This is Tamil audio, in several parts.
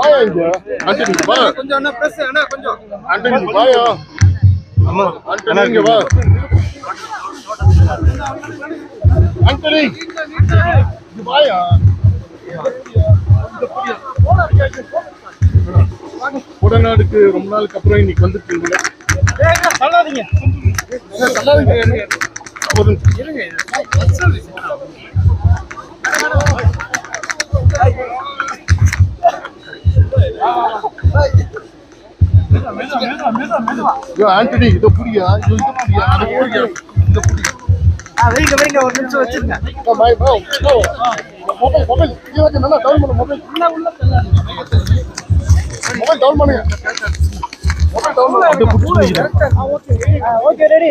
வாயா இங்க வா கொஞ்சம் அண்ணா பிரஸ் அண்ணா கொஞ்சம் ஆண்டனி பாயா ஆமா ஆண்டனி இங்க வா ஆண்டனி இங்க வாயா உடநாடுக்கு ரொம்ப நாளுக்கு அப்புறம் இன்னைக்கு வந்துருக்கீங்களே சொல்லாதீங்க ஒரு ஐயோ, ஆண்டனி இதை புரியா ஐயோ, இதை புரியா இதை புரியா வைங்க வைங்க ஒரு நிமிஷம் வச்சிருங்க. ஆ, பாய், பாய். ஓ, மொபைல் மொபைல் கீழே வைக்க நல்லா டவுன் பண்ணு மொபைல். மொபைல் டவுன் பண்ணுங்க மொபைல் டவுன் பண்ணு. அப்படியே புடிச்சு வைக்கிறேன். ஓகே ரெடி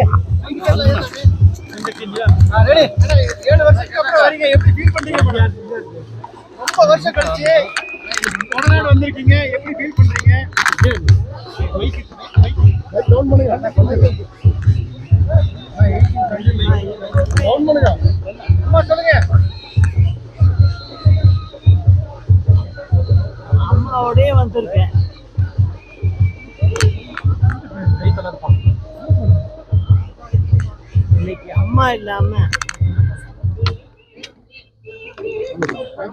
ரெடி ஏழு வருஷத்துக்கு அப்புறம் வரீங்க. எப்படி ஃபீல் பண்றீங்க? ரொம்ப வருஷம் கழிச்சு. வந்திருக்கீங்க எப்படி ஃபீல் பண்றீங்க? டவுன் பண்ணுங்க டவுன் பண்ணுங்க அம்மா சொல்லுங்க. அம்மாவோடய வந்திருக்கேன். இன்னைக்கு அம்மா இல்லாம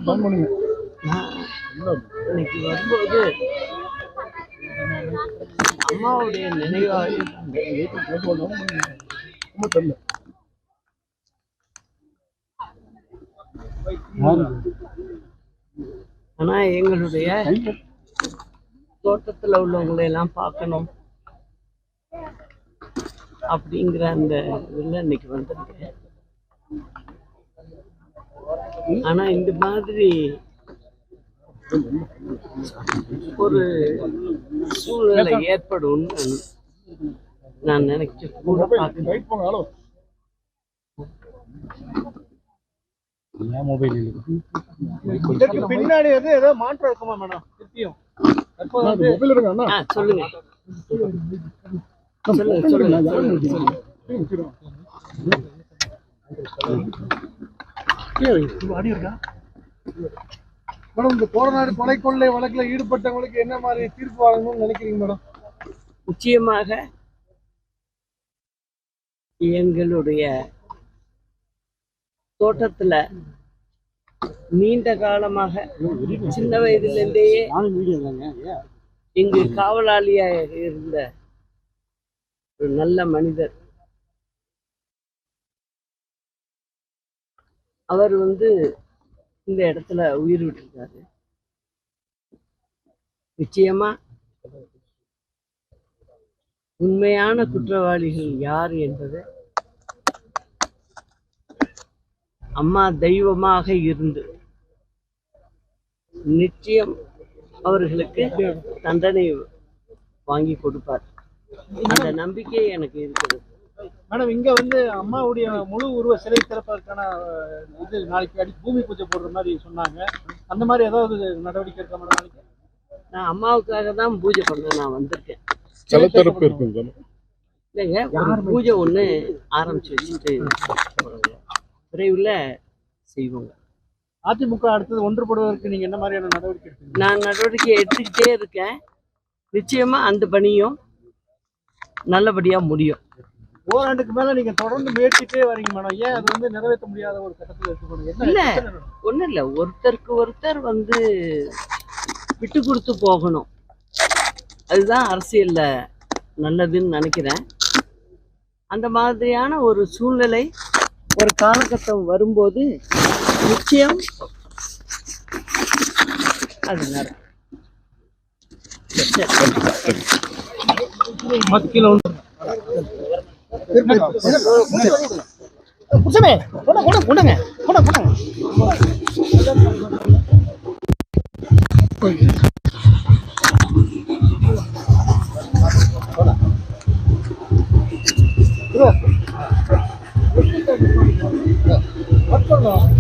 பண்ணுங்க. இன்னைக்கு வரும்போது அம்மாவுடைய நினைவாக ரொம்ப தெரியல ஆனா எங்களுடைய தோட்டத்துல உள்ளவங்களை எல்லாம் பார்க்கணும் அப்படிங்கிற அந்த இதுல இன்னைக்கு வந்திருக்கேன் ஆனா இந்த மாதிரி ஒரு சூழ்நிலை ஏற்படும் நான் நினைச்சு கூட மொபைல் ஹலோ இதுக்கு பின்னாடி வந்து ஏதோ மாற்றம் இருக்குமா மேடம் திருப்பியும். மொபைல் சொல்லுங்க. சொல்லுங்க சொல்லுங்க. அடி இருக்கா? மேடம் இந்த கோரநாடு கொலை கொள்ளை வழக்குல ஈடுபட்டவங்களுக்கு என்ன மாதிரி தீர்ப்பு வழங்கணும்னு நினைக்கிறீங்க மேடம்? முக்கியமாக எங்களுடைய தோட்டத்துல நீண்ட காலமாக சின்ன வயதிலிருந்தே இங்கு காவலாளியாக இருந்த ஒரு நல்ல மனிதர். அவர் வந்து இந்த இடத்துல உயிர் விட்டுருக்காரு. நிச்சயமா உண்மையான குற்றவாளிகள் யார் என்பது அம்மா தெய்வமாக இருந்து நிச்சயம் அவர்களுக்கு தண்டனை வாங்கி கொடுப்பார். அந்த நம்பிக்கை எனக்கு இருக்கிறது. மேடம் இங்க வந்து அம்மாவுடைய முழு உருவ சிலை திறப்பதற்கான இது நாளைக்கு அடி பூமி பூஜை போடுற மாதிரி சொன்னாங்க. அந்த மாதிரி ஏதாவது நடவடிக்கை இருக்கா மேடம் நாளைக்கு? நான் அம்மாவுக்காக தான் பூஜை பண்ண நான் வந்திருக்கேன். ஜலத்தரப்பு இருக்குங்க இல்லைங்க ஒரு பூஜை ஒன்று ஆரம்பிச்சு வச்சுட்டு. விரைவில் செய்வோங்க. அதிமுக அடுத்தது ஒன்றுபடுவதற்கு நீங்க என்ன மாதிரியான நடவடிக்கை எடுப்பீங்க நான் நடவடிக்கை எடுத்துக்கிட்டே இருக்கேன். நிச்சயமா அந்த பணியும் நல்லபடியா முடியும். ஓராண்டுக்கு மேல நீங்க தொடர்ந்து முயற்சிட்டே வரீங்க மேடம். ஏன் அது வந்து நிறைவேற்ற முடியாத ஒரு கட்டத்துல இருக்கு இல்ல. ஒன்றும் இல்லை. ஒருத்தருக்கு ஒருத்தர் வந்து விட்டு கொடுத்து போகணும். அதுதான் அரசியல்ல நல்லதுன்னு நினைக்கிறேன். அந்த மாதிரியான ஒரு சூழ்நிலை ஒரு காலகட்டம் வரும்போது நிச்சயம் அது சரி. பத்து கிலோ புருஷனே கொண்ட கொண்ட கொண்டுங்க கொண்ட கொண்டங்க What's going on?